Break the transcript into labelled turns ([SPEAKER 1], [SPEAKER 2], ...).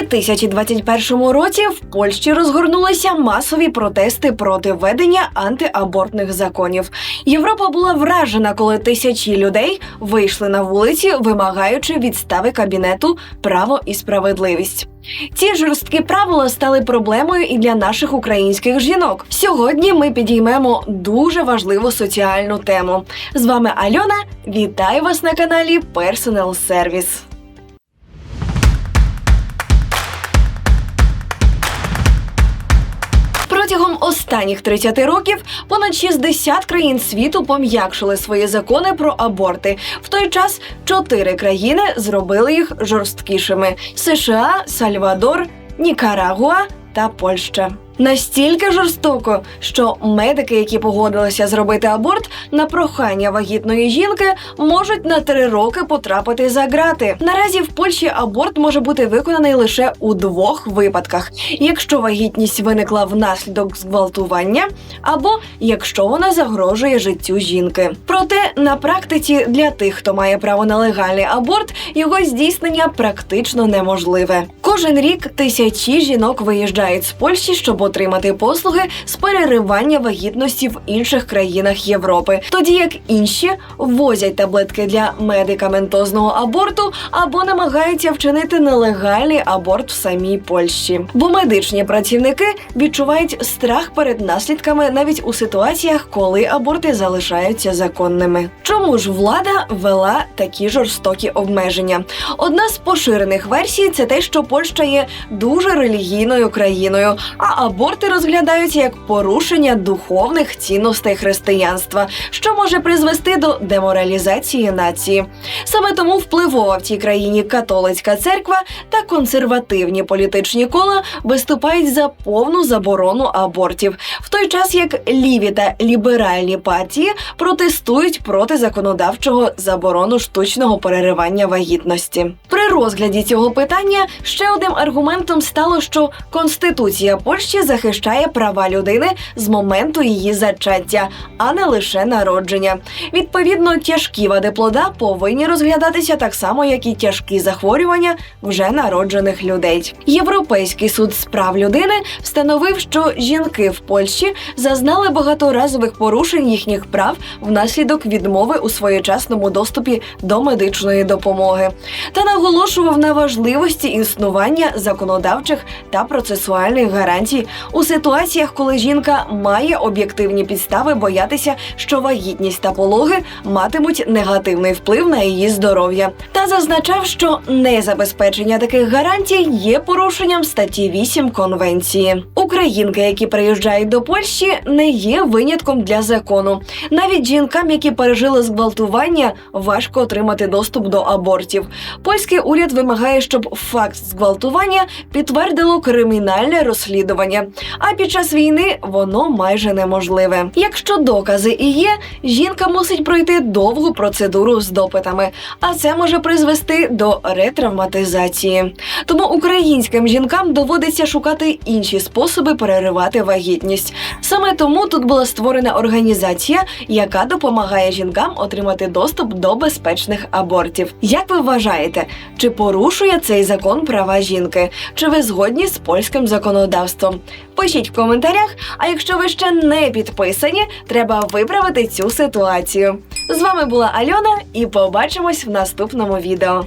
[SPEAKER 1] 2021 році в Польщі розгорнулися масові протести проти введення антиабортних законів. Європа була вражена, коли тисячі людей вийшли на вулиці, вимагаючи відстави кабінету право і справедливість. Ці жорсткі правила стали проблемою і для наших українських жінок. Сьогодні ми підіймемо дуже важливу соціальну тему. З вами Альона. Вітаю вас на каналі Personal Service. Протягом останніх 30 років понад 60 країн світу пом'якшили свої закони про аборти. В той час чотири країни зробили їх жорсткішими: США, Сальвадор, Нікарагуа та Польща. Настільки жорстоко, що медики, які погодилися зробити аборт на прохання вагітної жінки, можуть на три роки потрапити за ґрати. Наразі в Польщі аборт може бути виконаний лише у двох випадках: якщо вагітність виникла внаслідок зґвалтування, або якщо вона загрожує життю жінки. Проте на практиці для тих, хто має право на легальний аборт, його здійснення практично неможливе. Кожен рік тисячі жінок виїжджають з Польщі, щоб отримати послуги з переривання вагітності в інших країнах Європи, тоді як інші ввозять таблетки для медикаментозного аборту або намагаються вчинити нелегальний аборт в самій Польщі. Бо медичні працівники відчувають страх перед наслідками навіть у ситуаціях, коли аборти залишаються законними. Чому ж влада ввела такі жорстокі обмеження? Одна з поширених версій це те, що Польща є дуже релігійною країною, а аборти розглядаються як порушення духовних цінностей християнства, що може призвести до деморалізації нації. Саме тому впливова в цій країні католицька церква та консервативні політичні кола виступають за повну заборону абортів, в той час як ліві та ліберальні партії протестують проти законодавчого заборону штучного переривання вагітності. Розгляді цього питання ще одним аргументом стало, що конституція Польщі захищає права людини з моменту її зачаття, а не лише народження. Відповідно, тяжкі вади плода повинні розглядатися так само, як і тяжкі захворювання вже народжених людей. Європейський суд з прав людини встановив, що жінки в Польщі зазнали багаторазових порушень їхніх прав внаслідок відмови у своєчасному доступі до медичної допомоги, та наголошував на важливості існування законодавчих та процесуальних гарантій у ситуаціях, коли жінка має об'єктивні підстави боятися, що вагітність та пологи матимуть негативний вплив на її здоров'я, та зазначав, що незабезпечення таких гарантій є порушенням статті 8 конвенції. Українки, які приїжджають до Польщі, не є винятком для закону. Навіть жінкам, які пережили зґвалтування, важко отримати доступ до абортів. Польський уряд вимагає, щоб факт зґвалтування підтвердило кримінальне розслідування. А під час війни воно майже неможливе. Якщо докази і є, жінка мусить пройти довгу процедуру з допитами, а це може призвести до ретравматизації. Тому українським жінкам доводиться шукати інші способи переривати вагітність. Саме тому тут була створена організація, яка допомагає жінкам отримати доступ до безпечних абортів. Як ви вважаєте, чи порушує цей закон права жінки? Чи ви згодні з польським законодавством? Пишіть в коментарях. А якщо ви ще не підписані, треба виправити цю ситуацію. З вами була Альона, і побачимось в наступному відео.